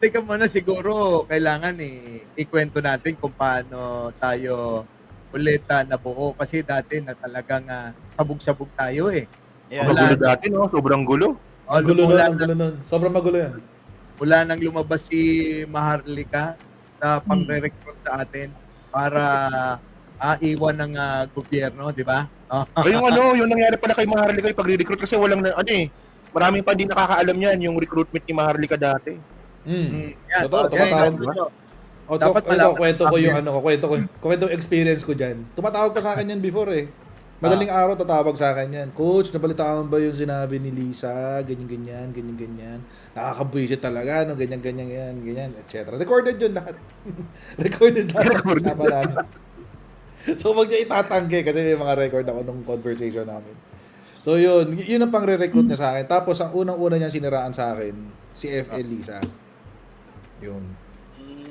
Teka muna, siguro kailangan eh, ikwento natin kung paano tayo ulit ah, nabuo. Kasi dati na talagang ah, sabog-sabog tayo eh. Ang Wala. gulo dati, no? Sobrang gulo. O, Ang gulo nun, ang gulo nun. Sobrang magulo yan. mula nang lumabas si Maharlika sa pangre-recruit sa atin para ah, iwan ng ah, gobyerno, di ba? Oh. O yung ano, yung nangyari pala kay Maharlika yung pagre-recruit kasi walang, na, ano eh, maraming pa hindi nakakaalam yan, yung recruitment ni Maharlika dati. Mm. Yan. Totoo, Oh, tumatawag, yan, di ba? yan. O, Dapat ito, malaman kwento ko yung ano, kwento ko, kwento yung experience ko dyan. Tumatawag pa sa akin yan before eh. Madaling araw tatawag sa akin yan. Coach, nabalitaan mo ba yung sinabi ni Lisa? Ganyan, ganyan, ganyan, ganyan. Nakakabwisit talaga, no? Ganyan, ganyan, ganyan, ganyan, etc. Recorded yun lahat. Recorded lahat. Recorded. Namin. so, wag niya itatangke kasi may mga record ako nung conversation namin. So, yun. Y- Yun ang pang-recruit niya sa akin. Tapos, ang unang-una niya siniraan sa akin, si FL Lisa. Yun.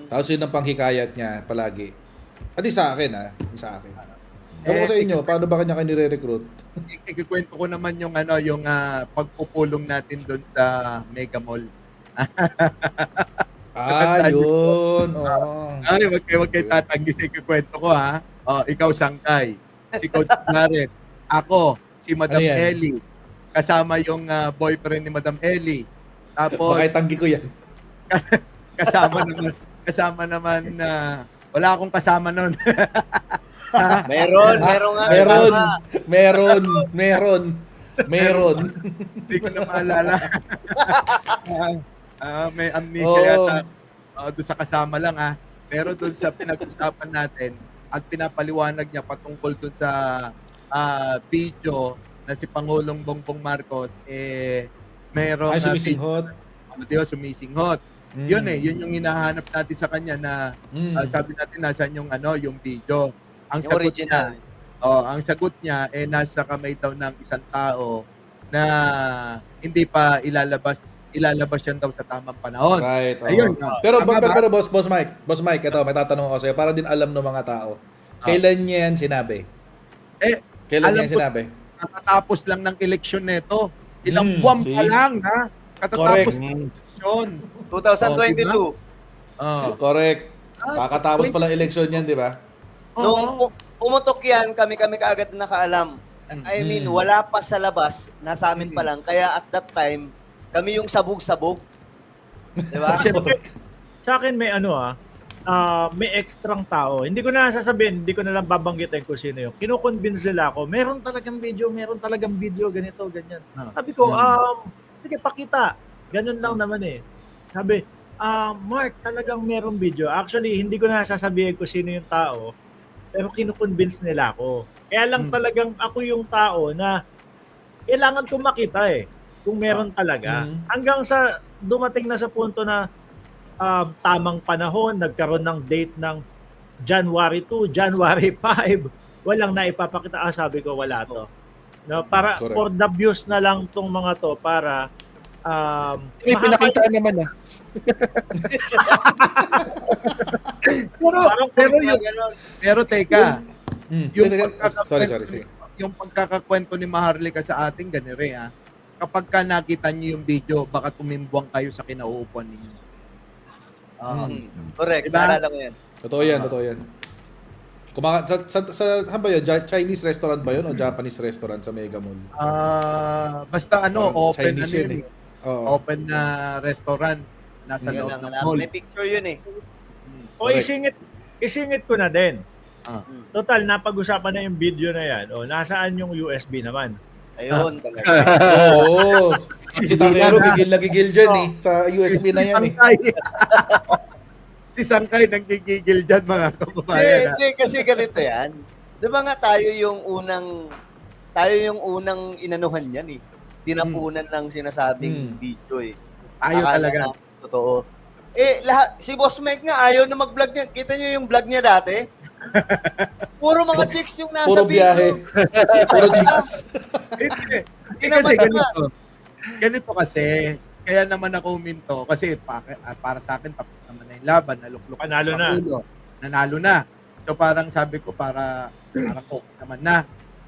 Tapos yun ang panghikayat niya palagi. At sa akin ha, di sa akin. Ewan ko sa Eh, inyo, paano ba kanya kayo nire-recruit? Ikikwento ko naman yung ano, yung ah, pagpupulong natin doon sa Mega Mall. Ah, yun. Oo. Ay, wag kayo, wag kayo tatanggi sa ikikwento ko ha. Oh, ikaw Sangkay, si Coach Garrett, ako, si Madam Ano? Ellie, kasama yung ah, boyfriend ni Madam Ellie. Tapos Baka itanggi ko yan. kasama naman kasama naman na wala akong kasama noon. Meron, meron nga. Meron, kasama. meron, meron, meron. Hindi ko na maalala. Ah, ah, may amnesia Oo. yata. Ah, doon sa kasama lang ah. Pero doon sa pinag-usapan natin at pinapaliwanag niya patungkol doon sa ah, video na si Pangulong Bongbong Marcos eh merong Ay, sumisinghot. video, di ba, sumisinghot. Mm. Yun eh, yun yung hinahanap natin sa kanya na Mm. ah, sabi natin nasaan yung ano, yung video. Ang Yung sagot original. niya, oh, ang sagot niya eh nasa kamay daw ng isang tao na hindi pa ilalabas ilalabas yan daw sa tamang panahon. Right. oo. Ayun. ah. Pero, Tama pero, pero, boss, boss Mike, boss Mike, ito, may tatanong ako sa'yo para din alam ng mga tao. Kailan niya yan sinabi? Eh, Kailan niya yan sinabi? katatapos lang ng eleksyon nito. Ilang Hmm, buwan pa see? lang ha. Katatapos Correct. Ng eleksyon. 2022. Oh. Correct. Ah, Kakatapos pa lang eleksyon yan, di ba? Nung pu- pumutok yan, kami-kami kaagad na nakaalam. I mean, wala pa sa labas, nasa amin pa lang. Kaya at that time, kami yung sabog-sabog. Di ba? Sa akin may ano ah, ah, may ekstrang tao. Hindi ko na sasabihin, hindi ko na lang babanggitin kung sino yung. Kino-convince nila ako, meron talagang video, meron talagang video, ganito, ganyan. Ah. Sabi ko, Hmm. um, sige, pakita. Ganun lang naman eh. Sabi, ah, Mark, talagang merong video. Actually, hindi ko na sasabihin kung sino yung tao, pero kino-convince nila ako. Kaya lang Hmm. talagang ako yung tao na kailangan ko makita eh kung meron talaga. Hmm. Hanggang sa dumating na sa punto na um, tamang panahon, nagkaroon ng date ng January 2, January 5, walang naipapakita. Ah, sabi ko, wala to. No, para Correct. for the views na lang tong mga to para um, Eh, mahaba- pinakitaan naman ah. Pero, Parang pero, kung yung, pero teka, Mm. yung Teka, pagkakakwento, sorry, sorry, sige. yung pagkakakwento ni Maharlika sa ating ganire ha. Kapag ka nakita niyo yung video, baka tumimbuang kayo sa kinauupuan ninyo. Ah, Hmm, Correct, Diba? naalala ko yan. Totoo yan, totoo yan. Kumaka sa, sa, sa saan ba yun? Ja- Chinese restaurant ba yun o Japanese restaurant sa Mega Mall? Ah, basta ano, Parang open Chinese ano yun yun, eh. Oo. open na restaurant nasa Yun loob ang ng alam. mall. May picture yun eh. Hmm. o Correct. isingit, isingit ko na din. Ah. Total, napag-usapan na yung video na yan. O, nasaan yung USB naman? Ayun, talaga. Oo. si Takero gigil na gigil dyan eh. Sa USB na yan eh. Sangkay. si Sangkay nanggigigil dyan mga Hindi, kababayan. ha? hindi, kasi ganito yan. Di ba nga tayo yung unang, tayo yung unang inanuhan yan eh. Tinapunan ng sinasabing Hmm. video eh. Ayaw Akala talaga. na Totoo. Eh, lahat, si Boss Mike nga ayaw na mag-vlog niya. Kita niyo yung vlog niya dati? Puro mga chicks yung nasa Puro video. biyahe. Puro chicks. Eh, kasi naman ganito. Ganito kasi, kaya naman ako huminto kasi pa, ah, para sa akin tapos naman na yung laban, naluklok Panalo na. Pangulo. Nanalo na. So parang sabi ko para para ko naman na.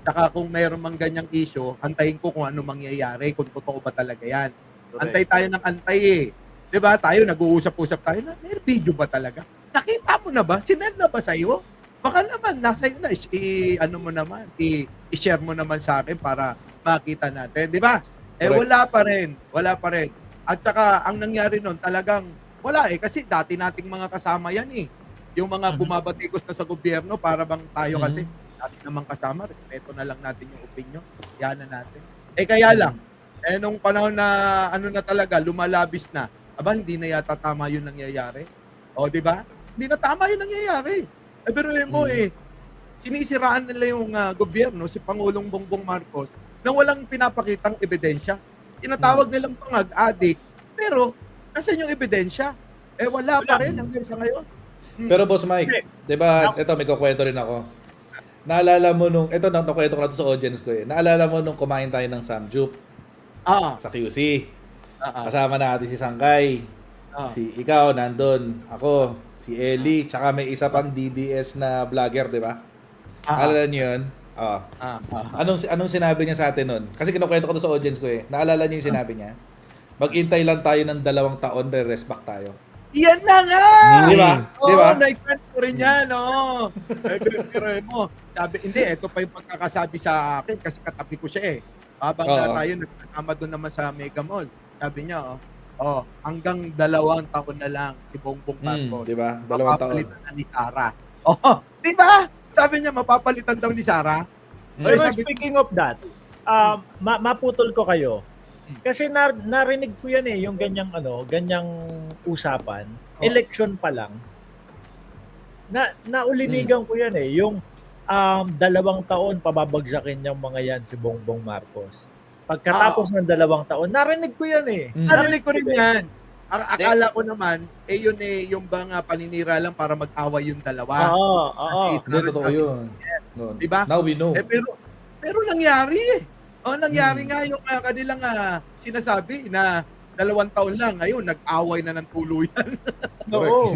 Saka kung mayroon mang ganyang issue, antayin ko kung ano mangyayari, kung totoo ba talaga yan. Antay tayo ng antay eh. 'Di ba? Tayo nag-uusap-usap tayo na may video ba talaga? Nakita mo na ba? Sinend na ba sa iyo? Baka naman nasa iyo na i ano mo naman, i- i-share mo naman sa akin para makita natin, 'di ba? Eh Correct. wala pa rin, wala pa rin. At saka ang nangyari noon talagang wala eh kasi dati nating mga kasama yan eh. Yung mga Mhm. bumabatikos na sa gobyerno para bang tayo Mhm. kasi dati namang kasama, respeto na lang natin yung opinion. Yan na natin. Eh kaya lang, eh nung panahon na ano na talaga, lumalabis na, aba hindi na yata tama yung nangyayari. O di ba? Hindi na tama yung nangyayari. Eh pero mo Mhm. eh, sinisiraan nila yung ah, gobyerno, si Pangulong Bongbong Marcos, nang walang pinapakitang ebidensya. Tinatawag nilang pangag-addict, pero nasan yung ebidensya? Eh wala pa Wala. rin hanggang sa ngayon. Hmm. Pero Boss Mike. 'di ba, ito may kukwento rin ako. Naalala mo nung, ito na nakwento ko na to sa audience ko eh. Naalala mo nung kumain tayo ng Samjup ah, sa QC. ah, Kasama natin si Sangkay, ah. si ikaw nandun, ako, si Ellie, tsaka may isa pang DDS na vlogger, 'di ba? Ah, Alala niyo 'yun? Ah. ah, ah. Anong anong sinabi niya sa atin nun? Kasi kinukwento ko to sa audience ko eh. Naalala niyo yung sinabi niya? Mag-intay lang tayo ng dalawang taon, re-rest back tayo. Yan na nga! Di ba? Oo, Di ba? naikwento ko rin yan, oo. Eh, pero- mo, sabi, hindi, ito pa yung pagkakasabi sa akin kasi katabi ko siya eh. Habang Oo. na tayo, nagkasama doon naman sa Mega Mall. Sabi niya, oh, oh, hanggang dalawang taon na lang si Bongbong Hmm, Marcos. 'di ba? Dalawang taon. Mapapalitan na ni Sara. Oh, di ba? Sabi niya, mapapalitan daw ni Sara. Hmm. Pero sabi- speaking of that, um, ma- maputol ko kayo. Kasi na- narinig ko yan eh, yung ganyang ano, ganyang usapan, Oh. election pa lang. Na naulinigan ko yan eh, yung um, dalawang taon pababagsakin yung mga yan si Bongbong Marcos. Pagkatapos ng dalawang taon, narinig ko yan eh. Mm. Narinig ko rin yan. Ang akala ko naman, eh yun eh, yung bang ah, paninira lang para mag-away yung dalawa. Oo, oo. Hindi, totoo yun. No. Di ba? Now we know. Eh pero pero nangyari eh. Oh, nangyari Hmm. nga yung uh, kanilang ah, sinasabi na dalawang taon lang ngayon nag-away na ng tuluyan. Oo.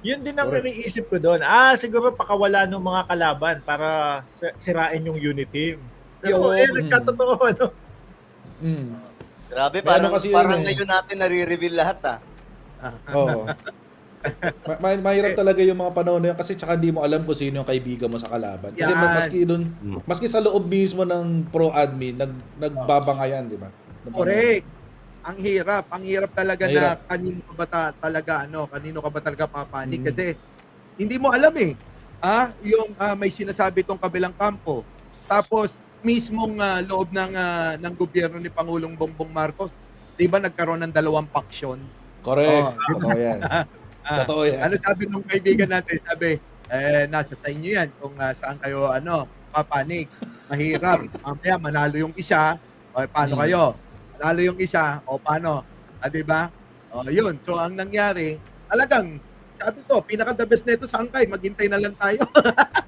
Yun din ang iniisip ko doon. Ah, siguro pakawala ng mga kalaban para si- sirain yung unity team. Pero Yun. eh, nagkatotoo ano. Mm. Grabe, parang, ano kasi yun parang eh. ngayon natin nare-reveal lahat ah. Oo. Ma- ma- mahirap talaga yung mga panahon na yun kasi tsaka di mo alam kung sino yung kaibigan mo sa kalaban. Kasi Yan. maski dun, maski sa loob mismo ng pro admin, nag, nagbabangayan, di ba? Correct. Ang hirap, ang hirap talaga Mahirap. na kanino ka ba ta- talaga ano, kanino ka ba talaga papanig Mm. kasi hindi mo alam eh. Ah, yung ah, may sinasabi tong kabilang kampo. Tapos mismong ah, loob ng ah, ng gobyerno ni Pangulong Bongbong Marcos, 'di ba nagkaroon ng dalawang paksyon? Correct. Oo. Totoo yan. Ah, Totoo yan. ano sabi nung kaibigan natin? Sabi, eh, nasa sa inyo yan kung ah, saan kayo ano, papanig. Mahirap. Mamaya manalo yung isa, o paano Hmm. kayo? Manalo yung isa, o paano? Ah, di ba? O, yun. So, ang nangyari, talagang, sabi ko, pinaka the best nito sa angkay, maghintay na lang tayo.